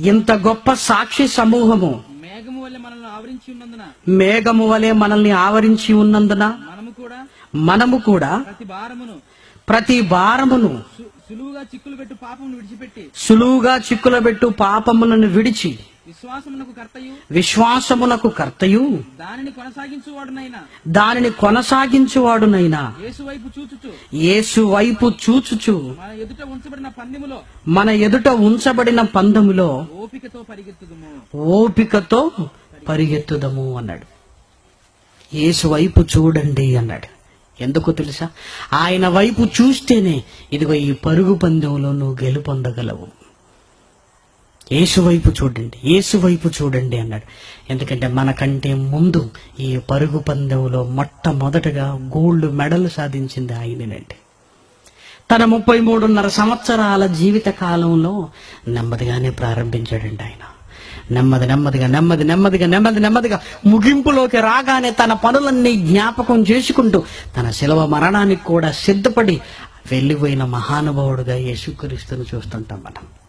ఇంత గొప్ప సాక్షి సమూహము. మేఘము వల్ల మనల్ని ఆవరించి ఉన్నందున. మేఘము వలె మనల్ని ఆవరించి ఉన్నందున. మనము కూడా మనము కూడా ప్రతి భారమును సులువుగా చిక్కులు పెట్టు పాపమును విడిచిపెట్టి సులువుగా చిక్కులబెట్టు పాపములను విడిచి విశ్వాసమునకు కర్తయు? విశ్వాసమునకు కర్తయు? దానిని కొనసాగించువాడునైనా? దానిని కొనసాగించువాడునైనా? యేసు వైపు చూచుచు. యేసు వైపు చూచుచు. మన ఎదుట ఉంచబడిన పందెములో. మన ఎదుట ఉంచబడిన పందములో ఓపికతో పరిగెత్తుదుము. ఓపికతో పరిగెత్తుదము అన్నాడు. యేసు వైపు చూడండి అన్నాడు. ఎందుకు తెలుసా? ఆయన వైపు చూస్తేనే ఇదిగో ఈ పరుగు పందెంలో నువ్వు గెలుపొందగలవు. యేసు వైపు చూడండి యేసు వైపు చూడండి అన్నాడు. ఎందుకంటే మనకంటే ముందు ఈ పరుగు పందెంలో మొట్టమొదటగా గోల్డ్ మెడల్ సాధించింది ఆయననండి తన ముప్పై మూడున్నర సంవత్సరాల జీవిత కాలంలో నెమ్మదిగానే ప్రారంభించాడండి ఆయన. నెమ్మది నెమ్మదిగా నెమ్మది నెమ్మదిగా నెమ్మది నెమ్మదిగా ముగింపులోకి రాగానే తన పనులన్నీ జ్ఞాపకం చేసుకుంటూ తన శిలవ మరణానికి కూడా సిద్ధపడి వెళ్ళిపోయిన మహానుభావుడుగా యేసుక్రీస్తును చూస్తుంటాం మనం.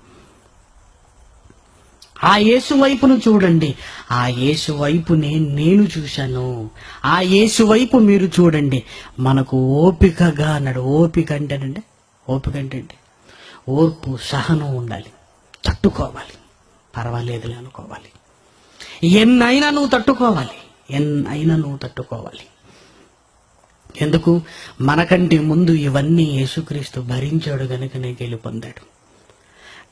ఆ యేసు వైపును చూడండి. ఆ యేసు వైపునే నేను చూశాను. ఆ యేసు వైపు మీరు చూడండి. మనకు ఓపికగా అన్నాడు. ఓపిక అంటేనండి ఓపిక అంటే ఓర్పు సహనం ఉండాలి. తట్టుకోవాలి. పర్వాలేదులే అనుకోవాలి. ఎన్నైనా నువ్వు తట్టుకోవాలి. ఎన్నైనా నువ్వు తట్టుకోవాలి. ఎందుకు? మనకంటే ముందు ఇవన్నీ యేసుక్రీస్తు భరించాడు గనుకనే గెలుపొందాడు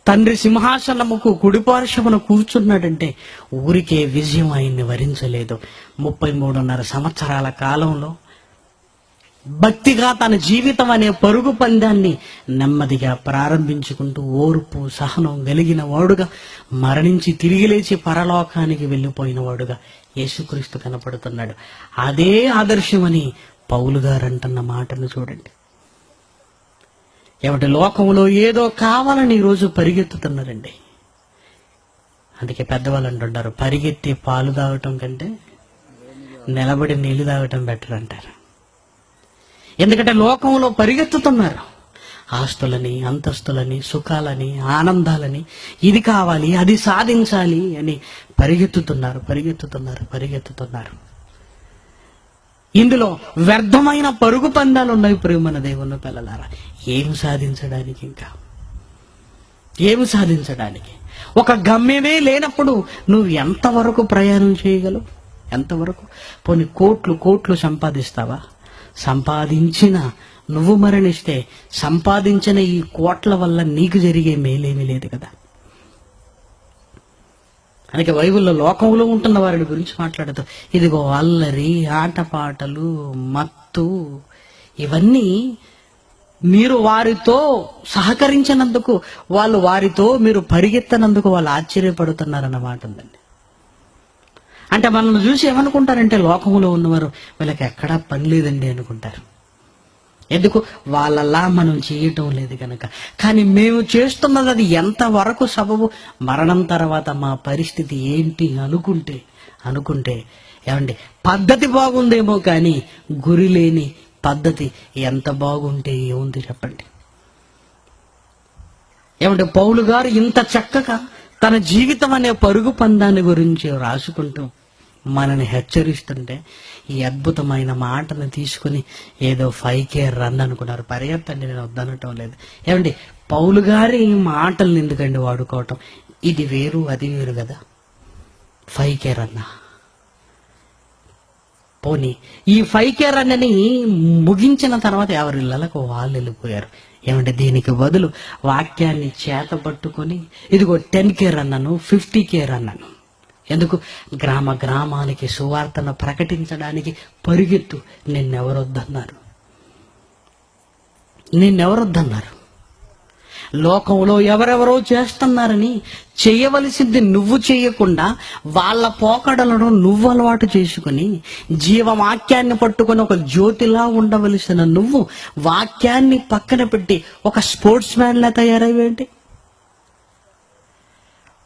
తండ్రి సింహాసనముకు కుడిపార్శ్వమున కూర్చున్నాడంటే ఊరికే విజయం ఆయన్ని వరించలేదు. ముప్పై మూడున్నర సంవత్సరాల కాలంలో భక్తిగా తన జీవితం అనే పరుగు పందాన్ని నెమ్మదిగా ప్రారంభించుకుంటూ ఓర్పు సహనం కలిగిన వాడుగా మరణించి తిరిగి లేచి పరలోకానికి వెళ్ళిపోయిన వాడుగా యేసుక్రీస్తు కనపడుతున్నాడు. అదే ఆదర్శమని పౌలు గారు అంటున్న మాటను చూడండి. ఏమంటే లోకంలో ఏదో కావాలని ఈరోజు పరిగెత్తుతున్నారండి అందుకే పెద్దవాళ్ళు అంటుంటారు పరిగెత్తి పాలు తాగటం కంటే నిలబడి నీళ్ళు తాగటం బెటర్ అంటారు. ఎందుకంటే లోకంలో పరిగెత్తుతున్నారు. ఆస్తులని అంతస్తులని సుఖాలని ఆనందాలని ఇది కావాలి అది సాధించాలి అని పరిగెత్తుతున్నారు పరిగెత్తుతున్నారు పరిగెత్తుతున్నారు. ఇందులో వ్యర్థమైన పరుగు పందాలు ఉన్నాయి ప్రేమన దేవుని పిల్లలారా. ఏం సాధించడానికి ఇంకా? ఏం సాధించడానికి? ఒక గమ్యమే లేనప్పుడు నువ్వు ఎంతవరకు ప్రయాణం చేయగలవు? ఎంతవరకు? కొన్ని కోట్లు కోట్లు సంపాదిస్తావా? సంపాదించిన నువ్వు మరణిస్తే సంపాదించిన ఈ కోట్ల వల్ల నీకు జరిగే మేలేమీ లేదు కదా. అందుకే బైబిల్లో లోకంలో ఉంటున్న వారిని గురించి మాట్లాడదు. ఇదిగో అల్లరి ఆటపాటలు మత్తు ఇవన్నీ మీరు వారితో సహకరించినందుకు వాళ్ళు వారితో మీరు పరిగెత్తనందుకు వాళ్ళు ఆశ్చర్యపడుతున్నారన్నమాట ఉందండి. అంటే మనల్ని చూసి ఏమనుకుంటారంటే లోకంలో ఉన్నవారు వీళ్ళకి ఎక్కడా పని లేదండి అనుకుంటారు. ఎందుకు? వాళ్ళలా మనం చేయటం లేదు కనుక కానీ మేము చేస్తున్నది అది ఎంతవరకు సబబు? మరణం తర్వాత మా పరిస్థితి ఏంటి అనుకుంటే అనుకుంటే ఏమండి? పద్ధతి బాగుందేమో కానీ గురి లేని పద్ధతి ఎంత బాగుంటే ఏముంది చెప్పండి? ఏమంటే పౌలు గారు ఇంత చక్కగా తన జీవితం అనే పరుగు పందాన్ని గురించి రాసుకుంటూ మనని హెచ్చరిస్తుంటే ఈ అద్భుతమైన మాటను తీసుకుని ఏదో ఫైవ్ కే రన్ అనుకున్నారు. పరిగెత్తండి నేను వద్దనటం లేదు. ఏమండి పౌలు గారి మాటలను ఎందుకండి వాడుకోవటం? ఇది వేరు అది వేరు కదా. ఫైవ్ కే రన్నా. పోనీ ఈ ఫైవ్ కేర్ అన్నని ముగించిన తర్వాత ఎవరి ఇళ్ళకు వాళ్ళు వెళ్ళిపోయారు? ఏమంటే దీనికి బదులు వాక్యాన్ని చేత పట్టుకొని ఇదిగో టెన్ కేర్ అన్నాను ఫిఫ్టీ కేర్ అన్నాను ఎందుకు? గ్రామ గ్రామానికి సువార్తను ప్రకటించడానికి పరిగెత్తు. నిన్నెవరొద్దన్నారు? నిన్నెవరొద్దన్నారు? లోకంలో ఎవరెవరో చేస్తున్నారని చేయవలసింది నువ్వు చేయకుండా వాళ్ళ పోకడలను నువ్వు అలవాటు చేసుకుని జీవవాక్యాన్ని పట్టుకొని ఒక జ్యోతిలా ఉండవలసిన నువ్వు వాక్యాన్ని పక్కన పెట్టి ఒక స్పోర్ట్స్ మ్యాన్ లా తయారయ్యేంటి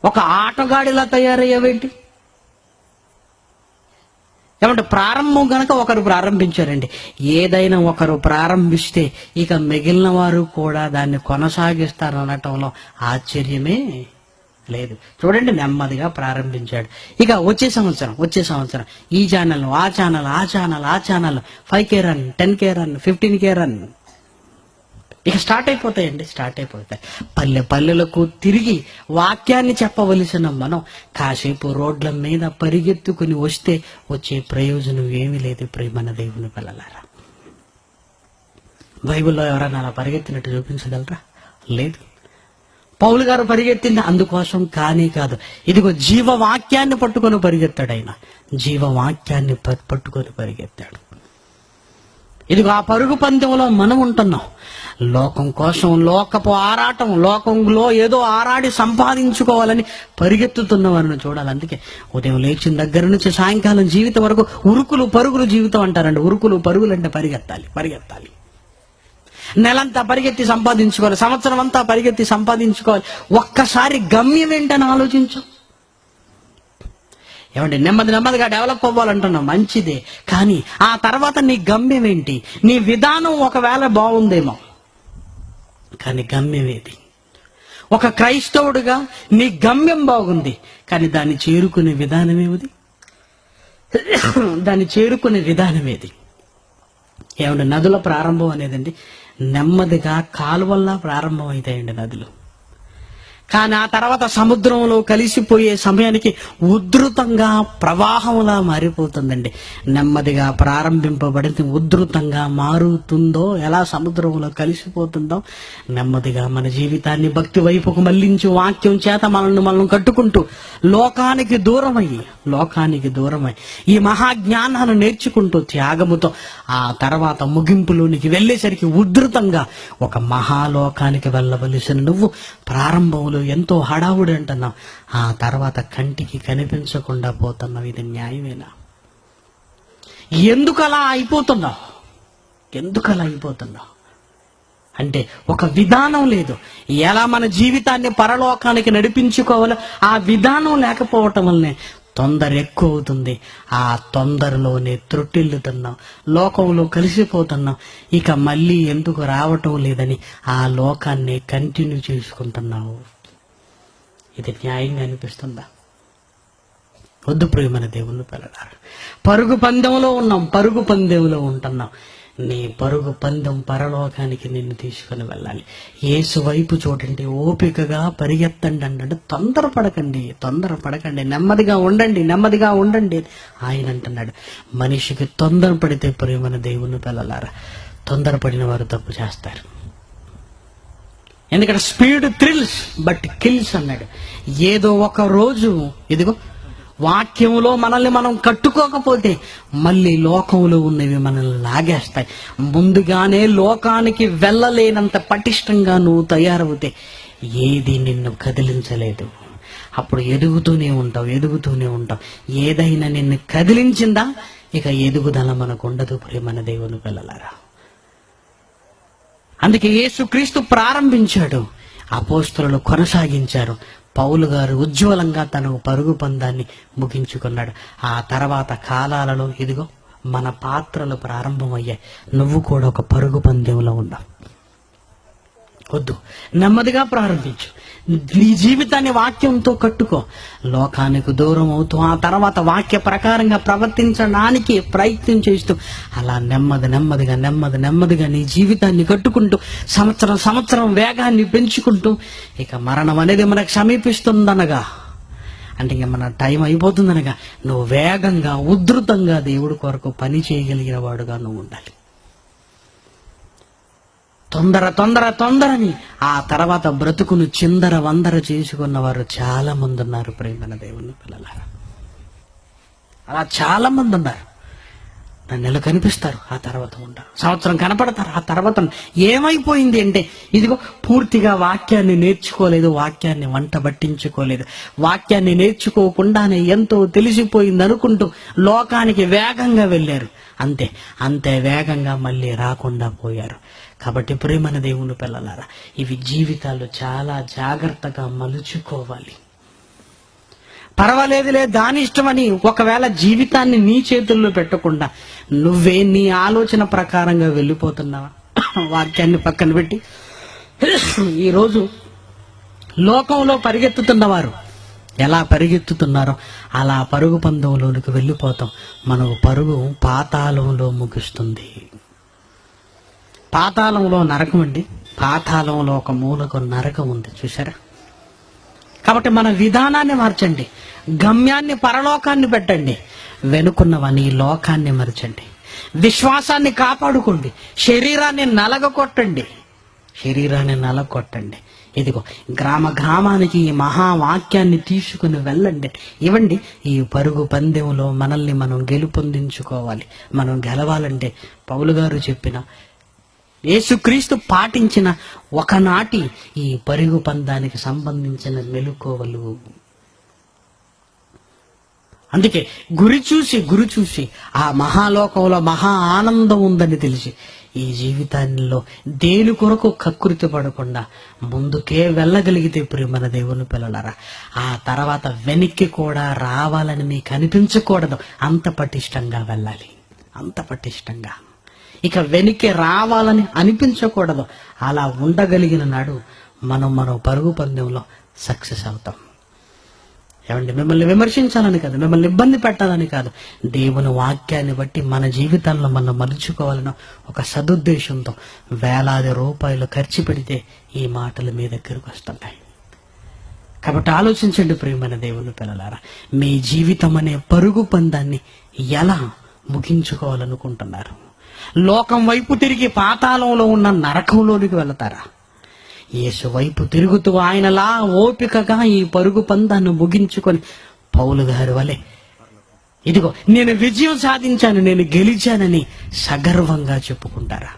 ఒక ఆటగాడిలా తయారయ్యావేంటి? ఏమంటే ప్రారంభం గనక ఒకరు ప్రారంభించారండి. ఏదైనా ఒకరు ప్రారంభిస్తే ఇక మిగిలిన వారు కూడా దాన్ని కొనసాగిస్తారు అనటంలో ఆశ్చర్యమే లేదు. చూడండి నెమ్మదిగా ప్రారంభించాడు. ఇక వచ్చే సంవత్సరం వచ్చే సంవత్సరం. ఈ ఛానల్ ఆ ఛానల్ ఆ ఛానల్ ఆ channel five K run ten K run fifteen K run ఇక స్టార్ట్ అయిపోతాయండి స్టార్ట్ అయిపోతాయి. పల్లె పల్లెలకు తిరిగి వాక్యాన్ని చెప్పవలసిన మనం కాసేపు రోడ్ల మీద పరిగెత్తుకుని వస్తే వచ్చే ప్రయోజనం ఏమీ లేదు ప్రేమన దేవుని పిల్లలారా. బైబిల్లో ఎవరైనా అలా పరిగెత్తినట్టు చూపించగలరా? లేదు. పౌలు గారు పరిగెత్తింది అందుకోసం కానీ కాదు. ఇదిగో జీవవాక్యాన్ని పట్టుకొని పరిగెత్తాడు ఆయన. జీవవాక్యాన్ని పట్టుకొని పరిగెత్తాడు. ఇదిగో ఆ పరుగు పందెంలో మనం ఉంటున్నాం. లోకం కోసం లోకపు ఆరాటం లోకంలో ఏదో ఆరాడి సంపాదించుకోవాలని పరిగెత్తుతున్న వారిని చూడాలి. అందుకే ఉదయం లేచిన దగ్గర నుంచి సాయంకాలం జీవితం వరకు ఉరుకులు పరుగులు జీవితం అంటారండి. ఉరుకులు పరుగులు అంటే పరిగెత్తాలి పరిగెత్తాలి. నెలంతా పరిగెత్తి సంపాదించుకోవాలి. సంవత్సరం అంతా పరిగెత్తి సంపాదించుకోవాలి. ఒక్కసారి గమ్యం ఏంటని ఆలోచించు. ఏమండి నెమ్మది నెమ్మదిగా డెవలప్ అవ్వాలంటున్నావు మంచిదే. కానీ ఆ తర్వాత నీ గమ్యం ఏంటి? నీ విధానం ఒకవేళ బాగుందేమో. కానీ గమ్యం ఏది? ఒక క్రైస్తవుడుగా నీ గమ్యం బాగుంది కానీ దాన్ని చేరుకునే విధానం ఏమిది? దాన్ని చేరుకునే విధానం ఏది? ఏమండి నదుల ప్రారంభం అనేదండి నెమ్మదిగా కాలువల్లా ప్రారంభం అవుతాయండి నదులు. కానీ ఆ తర్వాత సముద్రంలో కలిసిపోయే సమయానికి ఉధృతంగా ప్రవాహంలా మారిపోతుందండి. నెమ్మదిగా ప్రారంభింపబడింది. ఉధృతంగా మారుతుందో ఎలా సముద్రంలో కలిసిపోతుందో నెమ్మదిగా మన జీవితాన్ని భక్తి వైపుకు మళ్ళించి వాక్యం చేత మనల్ని మనం కట్టుకుంటూ లోకానికి దూరమయ్యి లోకానికి దూరమై ఈ మహాజ్ఞానాన్ని నేర్చుకుంటూ త్యాగముతో ఆ తర్వాత ముగింపులోనికి వెళ్ళేసరికి ఉధృతంగా ఒక మహాలోకానికి వెళ్ళవలసిన నువ్వు ప్రారంభంలో ఎంతో హడావుడి అంటున్నావు ఆ తర్వాత కంటికి కనిపించకుండా పోతున్నావు ఇది న్యాయమేనా? ఎందుకు అలా అయిపోతున్నావు? ఎందుకు అలా అయిపోతున్నావు? అంటే ఒక విధానం లేదు. ఎలా మన జీవితాన్ని పరలోకానికి నడిపించుకోవాలో ఆ విధానం లేకపోవటం వల్లనే తొందర ఎక్కువ అవుతుంది ఆ తొందరలోనే త్రొట్టిల్లుతున్నాం లోకంలో కలిసిపోతున్నాం. ఇక మళ్ళీ ఎందుకు రావటం లేదని ఆ లోకాన్ని కంటిన్యూ చేసుకుంటున్నావు. ఇది న్యాయంగా అనిపిస్తుందా? వద్దు ప్రియమైన దేవుని పిల్లలారా. పరుగు పందెంలో ఉన్నాం పరుగు పందెంలో ఉంటున్నాం. నీ పరుగు పందెం పరలోకానికి నిన్ను తీసుకుని వెళ్ళాలి. ఏసు వైపు చూడండి ఓపికగా పరిగెత్తండి అంటే తొందరపడకండి తొందరపడకండి నెమ్మదిగా ఉండండి నెమ్మదిగా ఉండండి ఆయన అంటున్నాడు. మనిషికి తొందరపడితే ప్రేమన దేవుని పిల్లలారా తొందరపడిన వారు తప్పు చేస్తారు. ఎందుకంటే స్పీడ్ థ్రిల్స్ బట్ కిల్స్ అన్నాడు. ఏదో ఒక రోజు ఇదిగో వాక్యంలో మనల్ని మనం కట్టుకోకపోతే మళ్ళీ లోకంలో ఉన్నవి మనల్ని లాగేస్తాయి. ముందుగానే లోకానికి వెళ్ళలేనంత పటిష్టంగా నువ్వు తయారవుతే ఏది నిన్ను కదిలించలేదు. అప్పుడు ఎదుగుతూనే ఉంటావు ఎదుగుతూనే ఉంటావు. ఏదైనా నిన్ను కదిలించిందా? ఇక ఎదుగుదల మనకు ఉండదు ప్రేమన దేవుని పిల్లలారా. అందుకే యేసుక్రీస్తు ప్రారంభించాడు. అపోస్తులను కొనసాగించారు. పౌలు గారు ఉజ్వలంగా తన పరుగు పందాన్ని ముగించుకున్నాడు. ఆ తర్వాత కాలాలలో ఇదిగో మన పాత్రలు ప్రారంభమయ్యాయి. నువ్వు కూడా ఒక పరుగు పందెంలో ఉన్నావు. వద్దు. నెమ్మదిగా ప్రారంభించు. నీ జీవితాన్ని వాక్యంతో కట్టుకో. లోకానికి దూరం అవుతూ ఆ తర్వాత వాక్య ప్రకారంగా ప్రవర్తించడానికి ప్రయత్నం చేస్తూ అలా నెమ్మది నెమ్మదిగా నెమ్మది నెమ్మదిగా నీ జీవితాన్ని కట్టుకుంటూ సంవత్సరం సంవత్సరం వేగాన్ని పెంచుకుంటూ ఇక మరణం అనేది మనకు సమీపిస్తుందనగా. అంటే ఇక మన టైం అయిపోతుందనగా. నువ్వు వేగంగా ఉధృతంగా దేవుడి కొరకు పని చేయగలిగిన వాడుగా నువ్వు ఉండాలి. తొందర తొందర తొందరని. ఆ తర్వాత బ్రతుకును చిందర వందర చేసుకున్న వారు చాలా మంది ఉన్నారు ప్రేమన దేవుని పిల్లలారా. అలా చాలా మంది ఉన్నారు. నెల కనిపిస్తారు ఆ తర్వాత ఉంటారు సంవత్సరం కనపడతారు ఆ తర్వాత ఏమైపోయింది అంటే ఇదిగో పూర్తిగా వాక్యాన్ని నేర్చుకోలేదు వాక్యాన్ని వంట పట్టించుకోలేదు. వాక్యాన్ని నేర్చుకోకుండానే ఎంతో తెలిసిపోయింది అనుకుంటూ లోకానికి వేగంగా వెళ్ళారు. అంతే అంతే వేగంగా మళ్ళీ రాకుండా పోయారు. కాబట్టి ప్రేమన దేవుని పిల్లలారా ఇవి జీవితాలు చాలా జాగ్రత్తగా మలుచుకోవాలి. పర్వాలేదులే దాని ఇష్టమని ఒకవేళ జీవితాన్ని నీ చేతుల్లో పెట్టకుండా నువ్వే నీ ఆలోచన ప్రకారంగా వెళ్ళిపోతున్నావా? వాక్యాన్ని పక్కన పెట్టి. ఈరోజు లోకంలో పరిగెత్తుతున్నవారు ఎలా పరిగెత్తుతున్నారో అలా పరుగు పందంలోనికి వెళ్ళిపోతాం. మనకు పరుగు పాతాళంలో ముగుస్తుంది. పాతాళంలో నరకం అండి. పాతాళంలో ఒక మూలకు నరకం ఉంది చూసారా కాబట్టి మన విధానాన్ని మార్చండి. గమ్యాన్ని పరలోకాన్ని పెట్టండి. వెనుకున్నవని లోకాన్ని మరచండి. విశ్వాసాన్ని కాపాడుకోండి. శరీరాన్ని నలగకొట్టండి. శరీరాన్ని నలగొట్టండి. ఇదిగో గ్రామ గ్రామానికి ఈ మహావాక్యాన్ని తీసుకుని వెళ్ళండి. ఇవ్వండి ఈ పరుగు పందెంలో మనల్ని మనం గెలుపొందించుకోవాలి. మనం గెలవాలంటే పౌలు గారు చెప్పిన యేసుక్రీస్తు పాటించిన ఒకనాటి ఈ పరుగు పందానికి సంబంధించిన మెలుకోవలు. అందుకే గురి చూసి గురి చూసి ఆ మహాలోకంలో మహా ఆనందం ఉందని తెలిసి ఈ జీవితాల్లో దేని కొరకు కకృతి పడకుండా ముందుకే వెళ్ళగలిగితే ప్రియమన దేవుని పిల్లలరా ఆ తర్వాత వెనక్కి కూడా రావాలని మీకు అనిపించకూడదు. అంత పటిష్టంగా వెళ్ళాలి. అంత పటిష్టంగా. ఇక వెనక్కి రావాలని అనిపించకూడదు. అలా ఉండగలిగిన నాడు మనం మనం పరుగు పందెంలో సక్సెస్ అవుతాం. ఏమండి మిమ్మల్ని విమర్శించాలని కాదు మిమ్మల్ని ఇబ్బంది పెట్టాలని కాదు. దేవుని వాక్యాన్ని బట్టి మన జీవితాల్లో మనం మలుచుకోవాలని ఒక సదుద్దేశంతో వేలాది రూపాయలు ఖర్చు పెడితే ఈ మాటలు మీ దగ్గరకు వస్తున్నాయి. కాబట్టి ఆలోచించండి ప్రియమైన దేవుని పిల్లలారా మీ జీవితం అనే పరుగు పందాన్ని ఎలా ముగించుకోవాలనుకుంటున్నారు? లోకం వైపు తిరిగి పాతాళంలో ఉన్న నరకంలోనికి వెళతారా? యేసు వైపు తిరుగుతూ ఆయనలా ఓపికగా ఈ పరుగు పందాన్ని ముగించుకొని పౌలు గారు వలె ఇదిగో నేను విజయం సాధించాను నేను గెలిచానని సగర్వంగా చెప్పుకుంటారా?